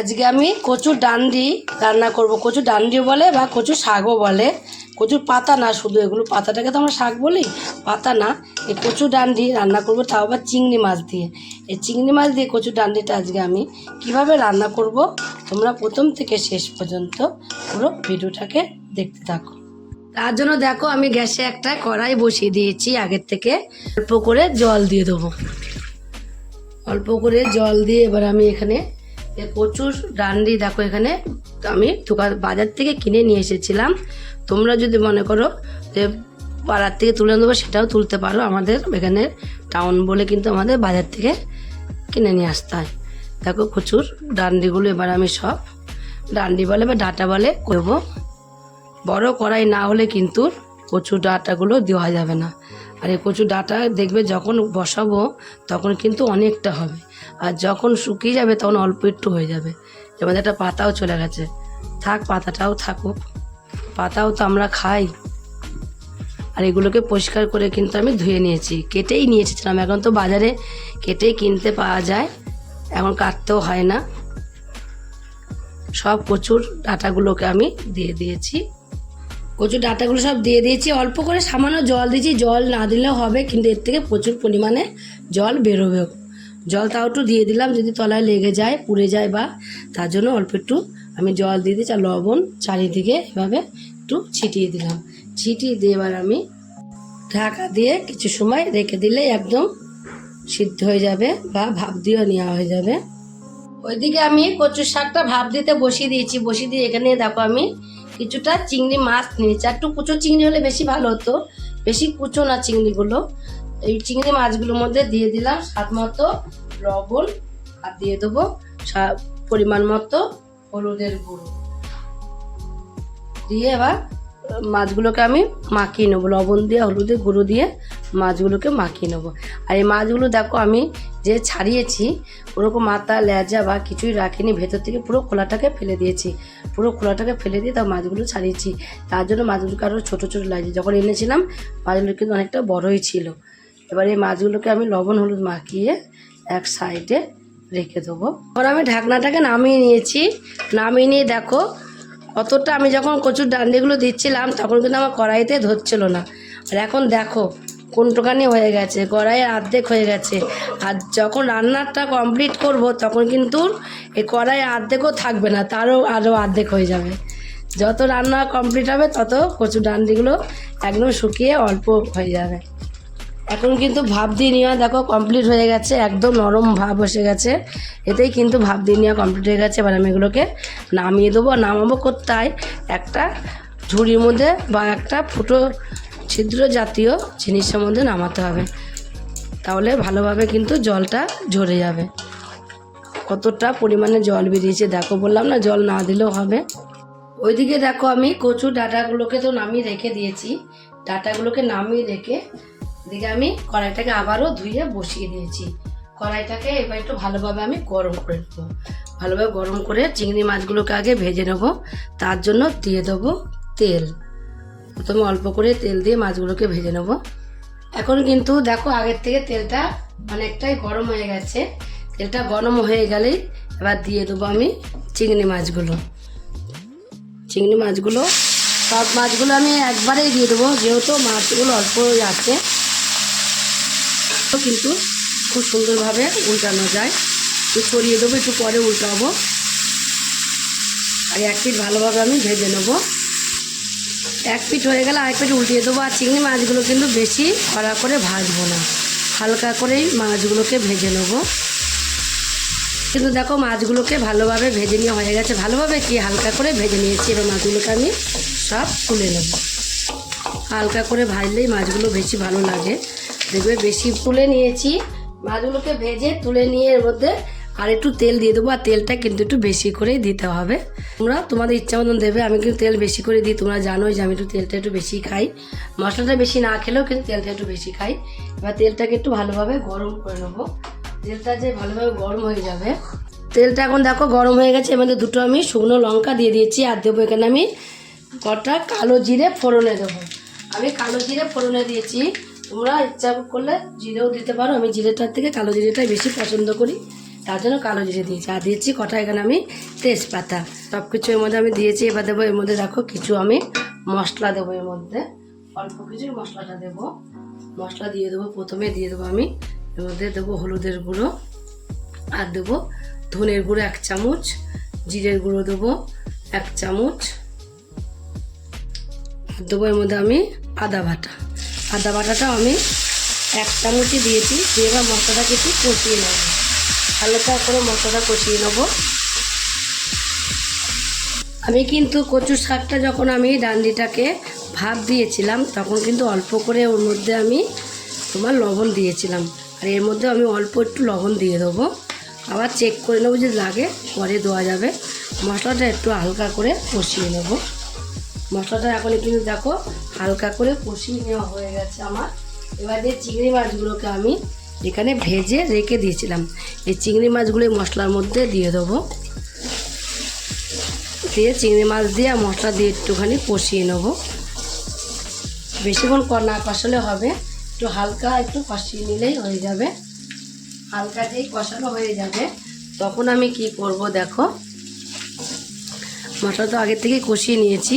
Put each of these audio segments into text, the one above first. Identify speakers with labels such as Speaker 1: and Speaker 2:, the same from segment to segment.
Speaker 1: আজকে আমি কচুর ডান্ডি রান্না করব। কচুর ডান্ডি বলে বা কচুর শাকও বলে। কচুর পাতা না, শুধু এগুলো পাতাটাকে তো আমরা শাক বলি। পাতা না এই কচুর ডান্ডি রান্না করব, তাও আবার চিংড়ি মাছ দিয়ে। এই চিংড়ি মাছ দিয়ে কচুর ডান্ডিটা আজকে আমি কীভাবে রান্না করব, তোমরা প্রথম থেকে শেষ পর্যন্ত পুরো ভিডিওটাকে দেখতে থাকো। তার জন্য দেখো, আমি গ্যাসে একটা কড়াই বসিয়ে দিয়েছি আগের থেকে। অল্প করে জল দিয়ে দেবো। অল্প করে জল দিয়ে এবার আমি এখানে প্রচুর ডান্ডি দেখো এখানে। আমি দোকান বাজার থেকে কিনে নিয়ে এসেছিলাম। তোমরা যদি মনে করো যে পাড়ার থেকে তুলে নেব, সেটাও তুলতে পারো আমাদের এখানে টাউন বলে কিন্তু আমাদের বাজার থেকে কিনে নিয়ে আসতে হয়। দেখো প্রচুর ডান্ডিগুলো এবার আমি সব ডান্ডি বলে বা ডাটা বলে করব। বড় কড়াই না হলে কিন্তু কচু ডাটাগুলো দেওয়া যাবে না। আর এই কচু ডাটা দেখবে যখন বসাবো, তখন কিন্তু অনেকটা হবে। আর যখন শুকিয়ে যাবে, তখন অল্প একটু হয়ে যাবে। যেমন একটা পাতাও চলে গেছে। থাক, পাতাটাও থাকুক। পাতাও তো আমরা খাই। আর এগুলোকে পরিষ্কার করে কিন্তু আমি ধুয়ে নিয়েছি। কেটেই নিয়ে এসেছিলাম এখন তো বাজারে কেটেই কিনতে পাওয়া যায়। এখন কাটতেও হয় না। সব কচুর ডাটাগুলোকে আমি দিয়ে দিয়েছি। কচুর ডাটাগুলো সব দিয়ে দিয়েছি। অল্প করে সামান্য জল দিয়েছি। জল না দিলেও হবে, কিন্তু এর থেকে প্রচুর পরিমাণে জল বেরোবে। জল তাও একটু দিয়ে দিলাম, যদি তলায় লেগে যায়, পুড়ে যায় বা তার জন্য অল্প একটু আমি জল দিয়ে দিয়েছি আর লবণ চারিদিকে এভাবে একটু ছিটিয়ে দিলাম। ছিটিয়ে দিয়ে এবার আমি ঢাকা দিয়ে কিছু সময় রেখে দিলে একদম সিদ্ধ হয়ে যাবে বা ভাপ দিয়েও নেওয়া হয়ে যাবে। ওইদিকে আমি কচুর শাকটা ভাপ দিতে বসিয়ে দিয়েছি। বসিয়ে দিয়ে এখানে দেখো আমি কিছুটা চিংড়ি মাছ নিয়েছি। একটু কুচো চিংড়ি হলে বেশি ভালো হতো। বেশি কুচো না চিংড়িগুলো। এই চিংড়ি মাছগুলোর মধ্যে দিয়ে দিলাম স্বাদ মতো লবণ আর দিয়ে দেবো পরিমাণ মতো হলুদের গুঁড়ো। দিয়ে এবার মাছগুলোকে আমি মাখিয়ে নেব। লবণ দিয়ে, হলুদের গুঁড়ো দিয়ে মাছগুলোকে মাখিয়ে নেব। আর এই মাছগুলো দেখো আমি যে ছাড়িয়েছি, ওরকম মাথা লেজা বা কিছুই রাখিনি, ভেতর থেকে পুরো খোলাটাকে ফেলে দিয়েছি। পুরো খোলাটাকে ফেলে দিয়ে তার মাছগুলো ছাড়িয়েছি। তার জন্য মাছগুলোকে আরও ছোটো ছোটো লাগছে। যখন এনেছিলাম, মাছগুলো কিন্তু অনেকটা বড়ই ছিল। এবার এই মাছগুলোকে আমি লবণ, হলুদ মাখিয়ে এক সাইডে রেখে দেবো। এবার আমি ঢাকনাটাকে নামিয়ে নিয়েছি। নামিয়ে নিয়ে দেখো কতটা আমি যখন কচুর ডান্ডিগুলো দিচ্ছিলাম, তখন কিন্তু আমার কড়াইতে ধরছিল না। আর এখন দেখো কোনটুকানি হয়ে গেছে কড়াইয়ের অর্ধেক হয়ে গেছে। আর যখন রান্নাটা কমপ্লিট করব, তখন কিন্তু এই কড়াইয়ের অর্ধেকও থাকবে না, তারও আরও অর্ধেক হয়ে যাবে। যত রান্না কমপ্লিট হবে, তত কচুর ডান্ডিগুলো একদম শুকিয়ে অল্প হয়ে যাবে। এখন কিন্তু ভাব দিয়ে নেওয়া, দেখো কমপ্লিট হয়ে গেছে, একদম নরম ভাব বসে গেছে। এতেই কিন্তু ভাব দিয়ে নেওয়া কমপ্লিট হয়ে গেছে। এবার আমি এগুলোকে নামিয়ে দেবো। নামাবো কোথায় একটা ঝুড়ির মধ্যে বা একটা ফুটো ছিদ্র জাতীয় জিনিসের মধ্যে নামাতে হবে। তাহলে ভালোভাবে কিন্তু জলটা ঝরে যাবে। কতটা পরিমাণে জল বেরিয়েছে দেখো, বললাম না জল না দিলেও হবে। ওইদিকে দেখো আমি কচু ডাটাগুলোকে তো নামিয়ে রেখে দিয়েছি। ডাটাগুলোকে নামিয়ে রেখে এদিকে আমি কড়াইটাকে আবারও ধুয়ে বসিয়ে দিয়েছি। কড়াইটাকে এবার একটু ভালোভাবে আমি গরম করে নেব। ভালোভাবে গরম করে চিংড়ি মাছগুলোকে আগে ভেজে নেব। তার জন্য দিয়ে দেবো তেল। প্রথমে অল্প করে তেল দিয়ে মাছগুলোকে ভেজে নেব। এখন কিন্তু দেখো আগের থেকে তেলটা অনেকটাই গরম হয়ে গেছে। তেলটা গরম হয়ে গেলেই এবার দিয়ে দেবো আমি চিংড়ি মাছগুলো। চিংড়ি মাছগুলো, সব মাছগুলো আমি একবারেই দিয়ে দেবো, যেহেতু মাছগুলো অল্প আছে কিন্তু খুব সুন্দরভাবে উল্টানো যায়। একটু ছড়িয়ে দেবো, একটু পরে উল্টাবো। আর এক ভালোভাবে আমি ভেজে নেব। এক পিঠ হয়ে গেলে আরেক পিঠ উল্টিয়ে দেবো আর চিংড়ি মাছগুলো কিন্তু বেশি কড়া করে ভাজবো না। হালকা করেই মাছগুলোকে ভেজে নেব। কিন্তু দেখো মাছগুলোকে ভালোভাবে ভেজে নেওয়া হয়ে গেছে। ভালোভাবে কি? হালকা করে ভেজে নিয়েছি। এবার মাছগুলোকে আমি সব তুলে নেব। হালকা করে ভাজলেই মাছগুলো বেশি ভালো লাগে। দেখবে বেশি তুলে নিয়েছি। মাছগুলোকে ভেজে তুলে নিয়ে এর মধ্যে আর একটু তেল দিয়ে দেবো, আর তেলটা কিন্তু একটু বেশি করেই দিতে হবে। তোমরা তোমাদের ইচ্ছা মতন দেবে, আমি কিন্তু তেল বেশি করে দিই, তোমরা জানোই যে আমি একটু তেলটা একটু বেশি খাই। মশলাটা বেশি না খেলেও কিন্তু তেলটা একটু বেশি খাই। এবার তেলটাকে একটু ভালোভাবে গরম করে নেব। তেলটা যে ভালোভাবে গরম হয়ে যাবে। তেলটা এখন দেখো গরম হয়ে গেছে মধ্যে দুটো আমি শুকনো লঙ্কা দিয়ে দিয়েছি, আর দেবো এখানে আমি কটা কালো জিরে ফোড়নে দেবো। আমি কালো জিরে ফোড়নে দিয়েছি, তোমরা ইচ্ছা করলে জিরেও দিতে পারো, আমি জিরেটার থেকে কালো জিরেটাই বেশি পছন্দ করি। তার জন্য কালো জিরে দিয়েছি। আর দিয়েছি কটা এখানে আমি তেজপাতা। সব কিছু এর মধ্যে আমি দিয়েছি, এবার দেবো এর মধ্যে দেখো কিছু আমি মশলা দেবো এর মধ্যে। অল্প কিছু মশলাটা দেবো। মশলা দিয়ে দেবো, প্রথমে দিয়ে দেবো আমি এর মধ্যে দেবো হলুদের গুঁড়ো। আর দেবো ধনের গুঁড়ো এক চামচ, জিরের গুঁড়ো দেবো এক চামচ। আর দেবো এর মধ্যে আমি আদা বাটা। আদা বাটাটাও আমি এক চামচই দিয়েছি, দিয়ে এবার মশলাটাকে একটু কষিয়ে নেব। হালকা করে মশলাটা কষিয়ে নেব। আমি কিন্তু কচুর শাকটা যখন আমি ডান্ডিটাকে ভাপ দিয়েছিলাম, তখন কিন্তু অল্প করে ওর মধ্যে আমি তোমার লবণ দিয়েছিলাম। আর এর মধ্যে আমি অল্প একটু লবণ দিয়ে দেবো। আবার চেক করে নেব যদি লাগে, পরে দেওয়া যাবে। মশলাটা একটু হালকা করে কষিয়ে নেব। মশলাটা এখন কিন্তু দেখো, হালকা করে কষিয়ে নেওয়া হয়ে গেছে আমার। এবার যে চিংড়ি মাছগুলোকে আমি এখানে ভেজে রেখে দিয়েছিলাম। এই চিংড়ি মাছগুলো মশলার মধ্যে দিয়ে দেবো। দিয়ে চিংড়ি মাছ দিয়ে আর মশলা দিয়ে একটুখানি কষিয়ে নেব। বেশিক্ষণ না কষালে হবে। একটু হালকা একটু কষিয়ে নিলেই হয়ে যাবে। হালকা যেই কষানো হয়ে যাবে, তখন আমি কি করব দেখো। মশলা তো আগে থেকেই কষিয়ে নিয়েছি।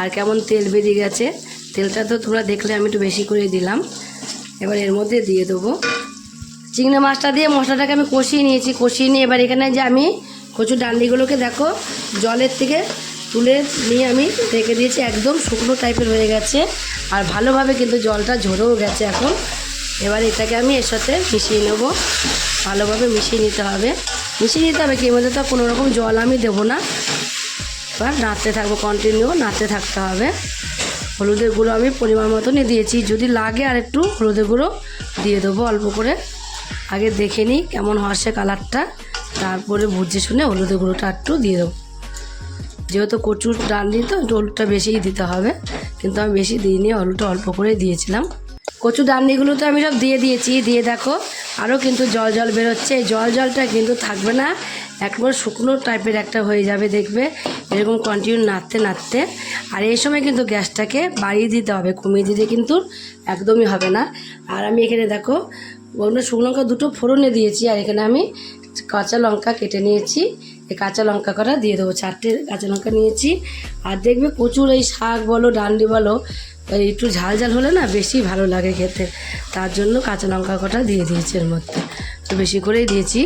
Speaker 1: আর কেমন তেল বেরিয়ে গেছে। তেলটা তো তোমরা দেখলে আমি একটু বেশি করে দিলাম। এবার এর মধ্যে দিয়ে দেবো। চিংড়ি মাছটা দিয়ে মশলাটাকে আমি কষিয়ে নিয়েছি, কষিয়ে নিয়ে এবার এখানে যে আমি কচু ডান্ডিগুলোকে দেখো, জলের থেকে তুলে নিয়ে আমি রেখে দিয়েছি, একদম শুকনো টাইপের হয়ে গেছে। আর ভালোভাবে কিন্তু জলটা ঝরেও গেছে এখন। এবার এটাকে আমি এর সাথে মিশিয়ে নেব। ভালোভাবে মিশিয়ে নিতে হবে। মিশিয়ে নিতে হবে কি? মধ্যে তো কোনো রকম জল আমি দেবো না। এবার নাড়তে থাকব কন্টিনিউ নাড়তে থাকতে হবে। হলুদের গুঁড়ো আমি পরিমাণ মতনই দিয়েছি। যদি লাগে আর একটু হলুদের গুঁড়ো দিয়ে দেবো অল্প করে। আগে দেখে নিই কেমন হসে কালারটা। তারপরে বুঝে শুনে হলুদের গুঁড়োটা একটু দিয়ে দেবো। যেহেতু কচুর ডান্ডি তো হলুদটা বেশিই দিতে হবে। কিন্তু আমি বেশি দিইনি, হলুদটা অল্প করে দিয়েছিলাম। কচু ডান্ডিগুলো তো আমি সব দিয়ে দিয়েছি। দিয়ে দেখো আরও কিন্তু জল জল বেরোচ্ছে। এই জল জলটা কিন্তু থাকবে না, একবার শুকনো টাইপের একটা হয়ে যাবে দেখবে। এরকম কন্টিনিউ নাড়তে নাড়তে। আর এই সময় কিন্তু গ্যাসটাকে বাড়িয়ে দিতে হবে। কমিয়ে দিলে কিন্তু একদমই হবে না। আর আমি এখানে দেখো অন্য শুকনো লঙ্কা দুটো ফোড়নে দিয়েছি, আর এখানে আমি কাঁচা লঙ্কা কেটে নিয়েছি। এই কাঁচা লঙ্কা কটা দিয়ে দেবো, চারটে কাঁচা লঙ্কা নিয়েছি। আর দেখবে প্রচুর এই শাক বলো, ডান্ডি বলো একটু ঝাল ঝাল হলে না বেশি ভালো লাগে খেতে। তার জন্য কাঁচা লঙ্কা কটা দিয়ে দিয়েছি এর মধ্যে। তো বেশি করেই দিয়েছি।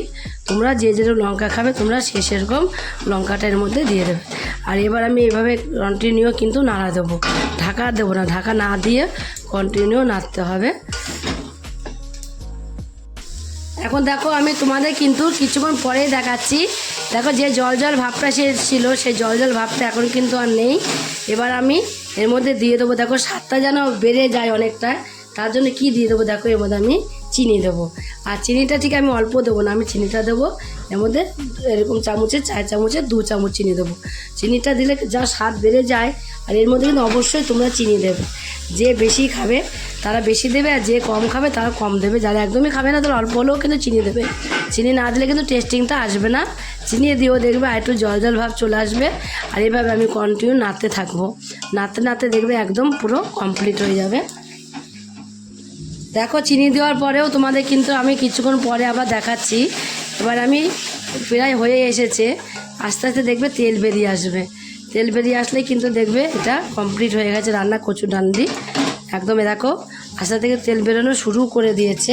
Speaker 1: তোমরা যে যেরকম লঙ্কা খাবে, তোমরা সে সেরকম লঙ্কাটা এর মধ্যে দিয়ে দেবে। আর এবার আমি এভাবে কন্টিনিউ কিন্তু নাড়া দেবো। ঢাকা দেবো না, ঢাকা না দিয়ে কন্টিনিউ নাড়তে হবে। এখন দেখো আমি তোমাদের কিন্তু কিছুক্ষণ পরেই দেখাচ্ছি। দেখো যে জল জল ভাবটা সে ছিল, সেই জল জল ভাবটা এখন কিন্তু আর নেই। এবার আমি এর মধ্যে দিয়ে দেবো, দেখো স্বাদটা যেন বেড়ে যায় অনেকটা। তার জন্য কি দিয়ে দেবো দেখো, এর মধ্যে আমি চিনি দেবো। আর চিনিটা ঠিক আমি অল্প দেবো না, আমি চিনিটা দেবো। এর মধ্যে এরকম চামচের চার চামচের দু চামচ চিনি দেবো। চিনিটা দিলে যা স্বাদ বেড়ে যায়, আর এর মধ্যে কিন্তু অবশ্যই তোমরা চিনি দেবে। যে বেশি খাবে তারা বেশি দেবে আর যে কম খাবে তারা কম দেবে। যারা একদমই খাবে না, তারা অল্প হলেও কিন্তু চিনি দেবে। চিনি না দিলে কিন্তু টেস্টিংটা আসবে না। চিনি দিয়েও দেখবে আর একটু জল জল ভাব চলে আসবে। আর এইভাবে আমি কন্টিনিউ নাড়তে থাকব। নাড়তে নাড়তে দেখবে একদম পুরো কমপ্লিট হয়ে যাবে। দেখো, চিনি দেওয়ার পরেও তোমাদের কিন্তু আমি কিছুক্ষণ পরে আবার দেখাচ্ছি। এবার আমি প্রায় হয়ে এসেছে। আস্তে আস্তে দেখবে তেল বেরিয়ে আসবে। তেল বেরিয়ে আসলেই কিন্তু দেখবে এটা কমপ্লিট হয়ে গেছে রান্না কচু ডান্ডি। একদম এ দেখো আস্তে থেকে তেল বেরোনো শুরু করে দিয়েছে।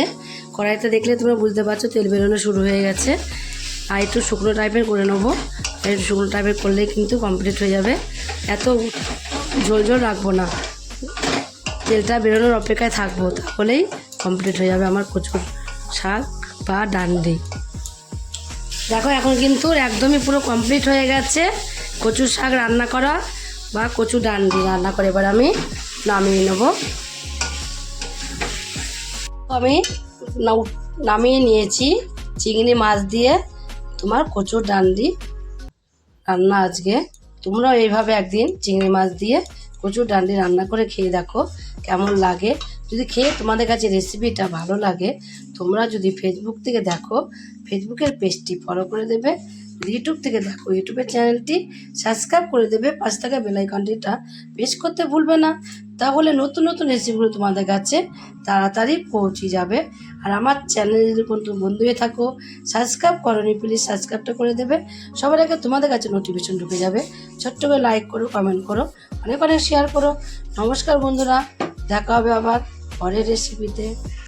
Speaker 1: কড়াইতে দেখলে তোমরা বুঝতে পারছ, তেল বেরোনো শুরু হয়ে গেছে। আর একটু শুকনো টাইপের করে নেব। একটু শুকনো টাইপের করলেই কিন্তু কমপ্লিট হয়ে যাবে। এত ঝোল ঝোল রাখব না। তেলটা বেরোনোর অপেক্ষায় থাকব, তাহলেই কমপ্লিট হয়ে যাবে আমার কচুর শাক বা ডান্ডি। দেখো, এখন কিন্তু একদমই পুরো কমপ্লিট হয়ে গেছে। কচুর শাক রান্না করা বা কচু ডান্ডি রান্না করে, এবার আমি নামিয়ে নেব। আমি নামিয়ে নিয়েছি চিংড়ি মাছ দিয়ে তোমার কচুর ডান্ডি। রান্না আজকে। তোমরাও এইভাবে একদিন চিংড়ি মাছ দিয়ে কচুর ডান্ডি রান্না করে খেয়ে দেখো, কেমন লাগে। যদি খেয়ে তোমাদের কাছে রেসিপিটা ভালো লাগে, তোমরা যদি ফেসবুক থেকে দেখো ফেসবুকের পেজটি ফলো করে দেবে। ইউটিউব থেকে দেখো ইউটিউবের চ্যানেলটি সাবস্ক্রাইব করে দেবে। পাঁচ টাকা বেলাইকনটিটা প্রেস করতে ভুলবে না। তাহলে নতুন নতুন রেসিপিগুলো তোমাদের কাছে তাড়াতাড়ি পৌঁছে যাবে। আর আমার চ্যানেল যদি কোনো বন্ধু হয়ে থাকো সাবস্ক্রাইব করনি প্লিজ সাবস্ক্রাইবটা করে দেবে। সবার আগে তোমাদের কাছে নোটিফিকেশন ঢুকে যাবে। ছোট্ট করে লাইক করো কমেন্ট করো, অনেক অনেক শেয়ার করো। নমস্কার বন্ধুরা, দেখা হবে আবার পরের রেসিপিতে